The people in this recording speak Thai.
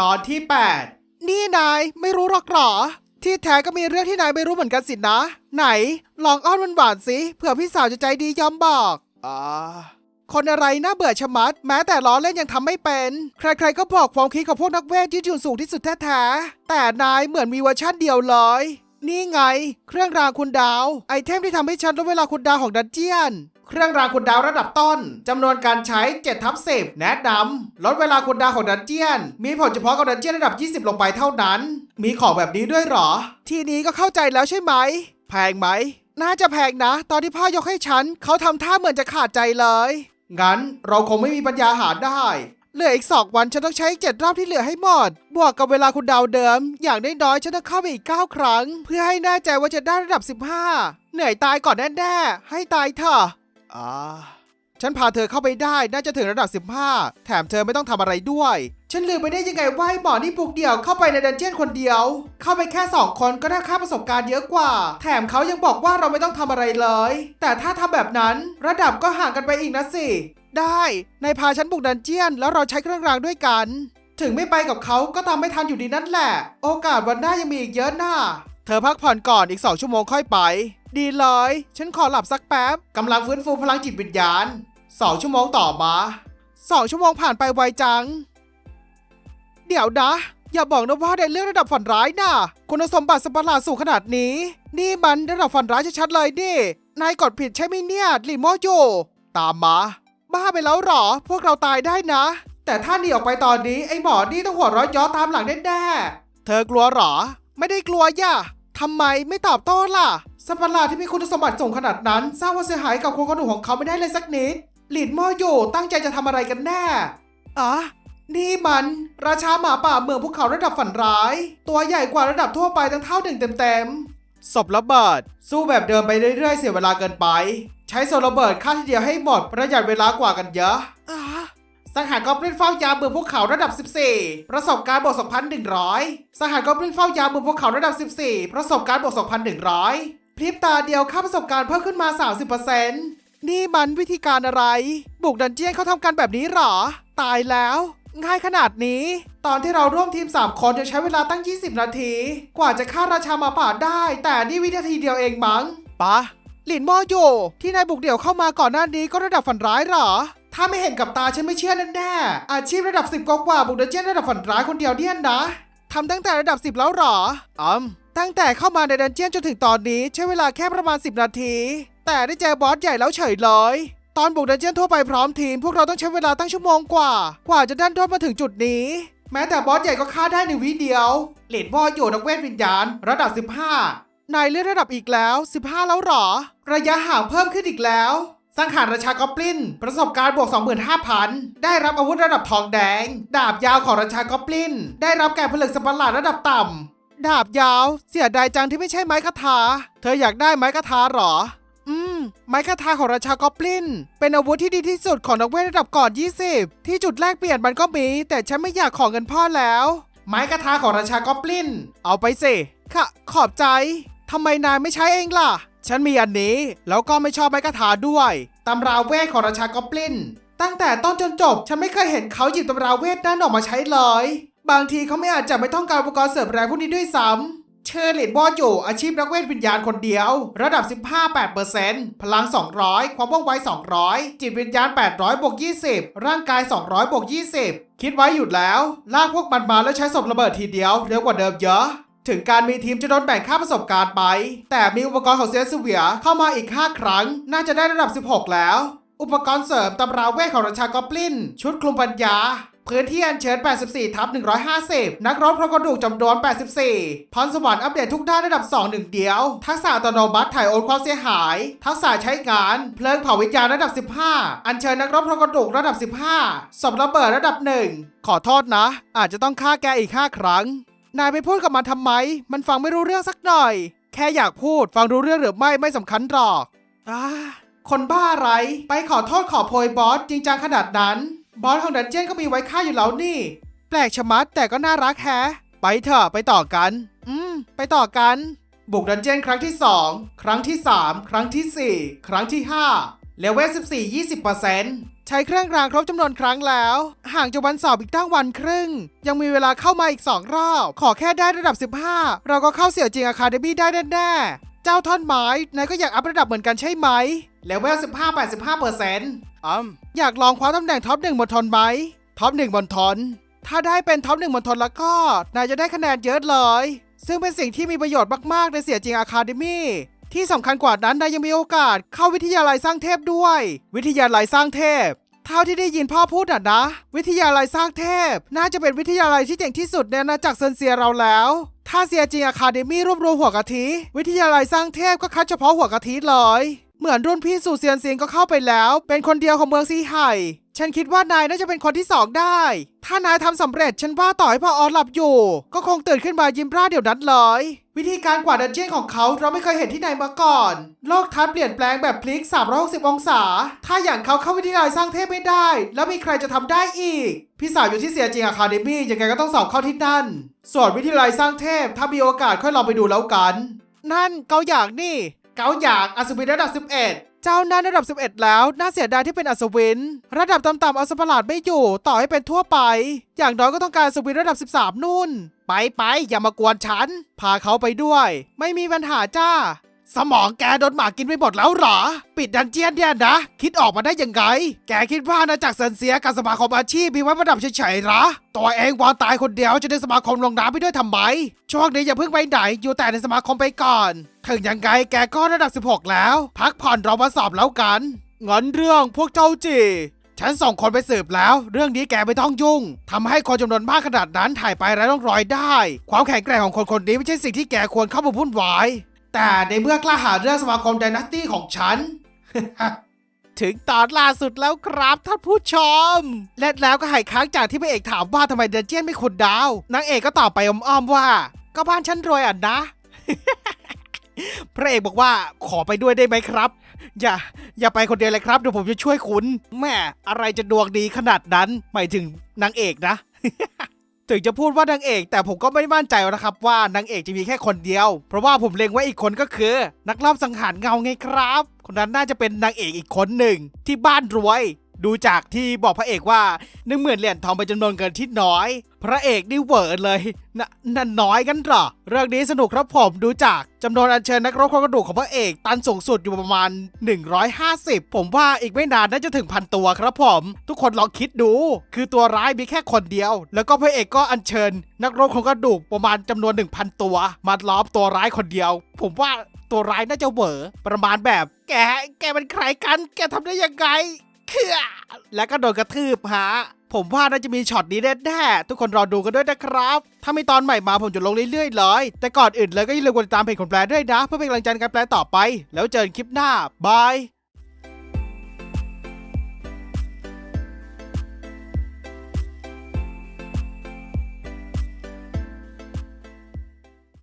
ตอนที่ 8 นี่นายไม่รู้หรอกหรอ ที่แท้ก็มีเรื่องที่นายไม่รู้เหมือนกันสินะ ไหน ลองอ้อนมันหวานๆสิเผื่อพี่สาวจะใจดียอมบอกอ่าคนอะไรน่าเบื่อชะมัด แม้แต่ล้อเล่นยังทำไม่เป็น ใครๆก็บอกความคิดของพวกนักเวทยืดหยุ่นสูงที่สุดแท้ๆแต่นายเหมือนมีเวอร์ชั่นเดียวเลยนี่ไง เครื่องรางคุณดาว ไอเทมที่ทำให้ฉันลดเวลาคุณดาวของดันเจียน เครื่องรางคุณดาวระดับต้นจำนวนการใช้7ทับ10แนะนำลดเวลาคุณดาวของดันเจียน มีผลเฉพาะกับดันเจียนระดับ 20 ลงไปเท่านั้น มีของแบบนี้ด้วยหรอ ทีนี้ก็เข้าใจแล้วใช่ไหม แพงไหม น่าจะแพงนะ ตอนที่พ่อยกให้ฉัน เขาทำท่าเหมือนจะขาดใจเลย งั้นเราคงไม่มีปัญญาหาได้ เหลืออีกสองวันฉันต้องใช้เจ็ดรอบที่เหลือให้หมด บวกกับเวลาคุณดาวเดิม อย่างน้อยๆฉันต้องเข้าไปอีก 9 ครั้ง เพื่อให้แน่ใจว่าจะได้ระดับ 15 เหนื่อยตายก่อนแน่ๆให้ตายเถอะ อ่าฉันพาเธอเข้าไปได้น่าจะถึงระดับ 15 แถมเธอไม่ต้องทำอะไรด้วย ฉันลืมไปได้ยังไงว่าไอ้หมอนี่ปลุกเดี่ยวเข้าไปในดันเจี้ยนคนเดียว เข้าไปแค่ 2 คนก็ได้ค่าประสบการณ์เยอะกว่า แถมเขายังบอกว่าเราไม่ต้องทำอะไรเลย แต่ถ้าทำแบบนั้นระดับก็ห่างกันไปอีกนะสิ ได้นายพาฉันบุกดันเจี้ยน แล้วเราใช้เครื่องรางด้วยกัน ถึงไม่ไปกับเขาก็ตามไม่ทันอยู่ดีนั่นแหละ โอกาสวันหน้ายังมีอีกเยอะน่า เธอพักผ่อนก่อนอีก2ชั่วโมงค่อยไป ดีเลย ฉันขอหลับสักแป๊บกำลังฟื้นฟูพลังจิตวิญญาณ2ชั่วโมงต่อมา2ชั่วโมงผ่านไปไวจัง เดี๋ยวนะ อย่าบอกนะว่าในเรื่องระดับฝันร้ายน่ะ คุณสมบัติสตว์ประหลาสูงขนาดนี้ นี่มันระดับฝันร้ายชัดๆเลยดินายกดผิดใช่ไหมเนี่ยลิโมโยตามมา บ้าไปแล้วเหรอ พวกเราตายได้นะ แต่ถ้าหนีออกไปตอนนี้ไอ้หมอนี่ต้องหัวร้อยย้อตามหลังแน่ๆเธอกลัวหรอ ไม่ได้กลัวย่ะทำไมไม่ตอบโต้ล่ะ สัตว์ประหลาดที่มีคุณสมบัติสูงขนาดนั้น สร้างความเสียหายกับโครงกระดูกของเขาไม่ได้เลยสักนิดหลินโมโยตั้งใจจะทำอะไรกันแน่ อ๋อ นี่มัน ราชาหมาป่าเมืองภูเขาระดับฝันร้าย ตัวใหญ่กว่าระดับทั่วไปตั้งเท่าหนึ่งเต็มๆศพระเบิด สู้แบบเดิมไปเรื่อยๆ เสียเวลาเกินไป ใช้โซลระเบิดฆ่าทีเดียวให้หมดประหยัดเวลากว่ากันเยอะอ่า สังหารกอบลินเฝ้ายามเมืองภูเขาระดับ 14 ประสบการณ์บวก2,100สังหารกอบลินเฝ้ายามเมืองภูเขาระดับ 14 ประสบการณ์บวก2,100 พริบตาเดียวค่าประสบการณ์เพิ่มขึ้นมา 30%นี่มันวิธีการอะไร บุกดันเจียนเขาทำกันแบบนี้หรอ ตายแล้ว ง่ายขนาดนี้ ตอนที่เราร่วมทีม 3 คนยังใช้เวลาตั้ง 20 นาที กว่าจะฆ่าราชามาป่าได้ แต่นี่วินาทีเดียวเองมั้งปะหลินมอโยที่นายบุกเดี่ยวเข้ามาก่อนหน้านี้ก็ระดับฝันร้ายหรอ ถ้าไม่เห็นกับตาฉันไม่เชื่อแน่ๆอาชีพระดับ 10กว่าๆบุกเดนเจียนระดับฝันร้ายคนเดียวเนี่ยนะทำตั้งแต่ระดับ 10 แล้วเหรออืมตั้งแต่เข้ามาในดันเจียนจนถึงตอนนี้ใช้เวลาแค่ประมาณ 10 นาที แต่ได้เจอบอสใหญ่แล้วเฉยเลยตอนบุกดันเจียนทั่วไปพร้อมทีม พวกเราต้องใช้เวลาตั้งชั่วโมงกว่า กว่าจะดันด้นมาถึงจุดนี้ แม้แต่บอสใหญ่ก็ฆ่าได้ในวิเดียวเหรียญพ่ออยู่นักเวทวิญญาณ ระดับ 15นายเลื่อนระดับอีกแล้ว 15 แล้วเหรอ ระยะห่างเพิ่มขึ้นอีกแล้ว สังหารราชากอบลิน ประสบการณ์บวก 25,000 ได้รับอาวุธระดับทองแดง ดาบยาวของราชากอบลิน ได้รับแก่ผลึกสัตว์ประหลาระดับต่ำ ดาบยาว เสียดายจังที่ไม่ใช่ไม้คาถา เธออยากได้ไม้คาถาหรอ อืม ไม้คาถาของราชากอบลิน เป็นอาวุธที่ดีที่สุดของนักเวทระดับก่อน 20 ที่จุดแรกเปลี่ยนมันก็มี แต่ฉันไม่อยากของเงินพ่อแล้ว ไม้คาถาของราชากอบลิน เอาไปสิ ค่ะ ขอบใจทำไมนายไม่ใช้เองล่ะ ฉันมีอันนี้ แล้วก็ไม่ชอบไม้คาถาด้วย ตำราเวทของราชากอบลิน ตั้งแต่ต้นจนจบ ฉันไม่เคยเห็นเขาหยิบตำราเวทนั่นออกมาใช้เลย บางทีเขาไม่อาจจะไม่ต้องการอุปกรณ์เสริมแรงพวกนี้ด้วยซ้ำเชอร์เลนบออยู่ อาชีพนักเวทวิญญาณคนเดียว ระดับ 15 8%พลัง 200 ความว่องไว 200 จิตวิญญาณ 800บวก20 ร่างกาย 200บวก20 คิดไว้หยุดแล้ว ลากพวกมันมาแล้วใช้ศพระเบิดทีเดียวเร็วกว่าเดิมเยอะ ถึงการมีทีมจะโดนแบ่งค่าประสบการณ์ไป แต่มีอุปกรณ์ของเซสเวียเข้ามาอีก 5 ครั้ง น่าจะได้ระดับ 16 แล้ว อุปกรณ์เสริมตำราเวทของราชากอบลิน ชุดคลุมปัญญา พื้นที่อันเชิญ 84 ทับ 150 นักรบพระกระดูกจำนวน 84 พรสวรรค์อัปเดตทุกด้านระดับ 2 หนึ่งเดียว ทักษะอัตโนมัติถ่ายโอนความเสียหาย ทักษะใช้งาน เพลิงเผาวิญญาณระดับ 15 อัญเชิญนักรบพระกระดูกระดับ 15ศพระเบิดระดับ 1 ขอโทษนะ อาจจะต้องฆ่าแกอีก 5 ครั้ง นายไปพูดกับมันทำไม มันฟังไม่รู้เรื่องสักหน่อย แค่อยากพูดฟังรู้เรื่องหรือไม่ไม่สำคัญหรอกอ่าคนบ้าอะไร ไปขอโทษขอโพยบอสจริงจังขนาดนั้น บอสของดันเจียนก็มีไว้ค่าอยู่แล้วนี่ แปลกชะมัดแต่ก็น่ารักแฮะ ไปเถอะไปต่อกัน อืม ไปต่อกัน บุกดันเจียนครั้งที่ 2 ครั้งที่ 3 ครั้งที่ 4 ครั้งที่ 5เลเวล14 20% ใช้เครื่องรางครบจำนวนครั้งแล้ว ห่างจากวันสอบอีกตั้งวันครึ่ง ยังมีเวลาเข้ามาอีก 2 รอบ ขอแค่ได้ระดับ 15 เราก็เข้าเสี่ยวจริงอะคาเดมี่ได้แน่ๆ เจ้าท่อนไม้นายก็อยากอัพระดับเหมือนกันใช่ไหมเลเวล15 85เปอร์เซ็นต์อืมอยากลองคว้าตำแหน่งท็อปหนึ่งบนทนไหมท็อปหนึ่งบนทน ถ้าได้เป็นท็อปหนึ่งบนทนแล้วก็นายจะได้คะแนนเยอะเลยซึ่งเป็นสิ่งที่มีประโยชน์มาก ๆ ในเสียจริงอะคาเดมี่ ที่สำคัญกว่านั้นนายยังมีโอกาสเข้าวิทยาลัยสร้างเทพด้วย วิทยาลัยสร้างเทพเท่าที่ได้ยินพ่อพูดอะนะ วิทยาลัยสร้างเทพ น่าจะเป็นวิทยาลัยที่เจ๋งที่สุดในอาณาจักรเซินเซียเราแล้ว ถ้าเซียจริงอะคาเดมี่รวบรวมหัวกะทิ วิทยาลัยสร้างเทพก็คัดเฉพาะหัวกะทิเลย เหมือนรุ่นพี่สู่เซียนเซียนก็เข้าไปแล้ว เป็นคนเดียวของเมืองซีไห่ ฉันคิดว่านายน่าจะเป็นคนที่สองได้ ถ้านายทำสำเร็จฉันว่าต่อให้พ่อออสหลับอยู่ ก็คงตื่นขึ้นมายิ้มร่าเดี๋ยวนั้นเลย วิธีการกวาดดันเจียนของเขาเราไม่เคยเห็นที่ไหนมาก่อน โลกทัศน์เปลี่ยนแปลงแบบพลิก 360 องศา ถ้าอย่างเขาเข้าวิทยาลัยสร้างเทพไม่ได้ แล้วมีใครจะทำได้อีก พี่สาวอยู่ที่เสียจริงอะคาเดมี่ยังไงก็ต้องสอบเข้าที่นั่น ส่วนวิทยาลัยสร้างเทพถ้ามีโอกาสค่อยลองไปดูแล้วกัน นั่นเกาอยากนี่ เกาอยากอัศวินระดับ11 เจ้านั่นระดับ 11 แล้ว น่าเสียดายที่เป็นอัศวิน ระดับต่ำๆเอาสตว์ประหลาดไม่อยู่ ต่อให้เป็นทั่วไป อย่างน้อยก็ต้องการอัศวินระดับ 13 นู่น ไปไปอย่ามากวนฉัน พาเขาไปด้วย ไม่มีปัญหาจ้า สมองแกโดนหมากินไปหมดแล้วเหรอ ปิดดันเจียนเนี่ยนะ คิดออกมาได้ยังไง แกคิดว่านะจากรเซินเสียกับสมาคมอาชีพมีไว้ประดับเฉยๆหรอ ตัวเองวางตายคนเดียวจะได้สมาคมลงน้ำไปด้วยทำไม ช่วงนี้อย่าเพิ่งไปไหน อยู่แต่ในสมาคมไปก่อน ถึงยังไงแกก็ระดับ 16 แล้ว พักผ่อนรอมาสอบแล้วกันงั้นเรื่องพวกเจ้าจีฉันส่งคนไปสืบแล้ว เรื่องนี้แกไม่ต้องยุ่งทำให้คนจำนวนมากขนาดนั้นถ่ายไปไร้ร่องรอยได้ ความแข็งแกร่งของคนคนนี้ไม่ใช่สิ่งที่แกควรเข้ามาวุ่นวาย แต่ในเมื่อกล้าหาเรื่องสมาคมไดนาสตี้ของฉัน ถึงตอนล่าสุดแล้วครับท่านผู้ชม และแล้วก็หายค้างจากที่พระเอกถามว่าทำไมเดนเจียนไม่ขุดดาวนางเอกก็ตอบไปอ้อมๆว่า ก็บ้านฉันรวยอะนะ พระเอกบอกว่าขอไปด้วยได้ไหมครับ อย่า อย่าไปคนเดียวเลยครับเดี๋ยวผมจะช่วยคุณ แม่อะไรจะดวงดีขนาดนั้นหมายถึงนางเอกนะ ถึงจะพูดว่านางเอก แต่ผมก็ไม่มั่นใจนะครับว่านางเอกจะมีแค่คนเดียว เพราะว่าผมเล็งไว้อีกคนก็คือ นักรอบสังหารเงาไงครับ คนนั้นน่าจะเป็นนางเอกอีกคนหนึ่งที่บ้านรวย ดูจากที่บอกพระเอกว่าหนึ่งหมื่นเหรียญทองเป็นจำนวนเงินที่น้อย พระเอกนี่เหวอเลยนนั่นน้อยกันหรอ เรื่องนี้สนุกครับผมดูจากจำนวนอัญเชิญนักรบโครงกระดูกของพระเอก ตันสูงสุดอยู่ประมาณ 150 ผมว่าอีกไม่นานน่าจะถึงพันตัวครับผม ทุกคนลองคิดดู คือตัวร้ายมีแค่คนเดียว แล้วก็พระเอกก็อัญเชิญ นักรบโครงกระดูกประมาณจำนวน 1,000 ตัว มาล้อมตัวร้ายคนเดียว ผมว่าตัวร้ายน่าจะเวอประมาณแบบ แก แกเป็นใครกัน แกทำได้ยังไง เคือแล้วก็โดนกระทืบฮะผมว่าน่าจะมีช็อตนี้แน่ๆ ทุกคนรอดูกันด้วยนะครับ ถ้ามีตอนใหม่มาผมจะลงเรื่อยๆเลย แต่ก่อนอื่นเลยก็อย่าลืมกดติดตามเพจของแปลด้วยนะ เพื่อเป็นกำลังใจในการแปลต่อไป แล้วเจอกันคลิปหน้า บาย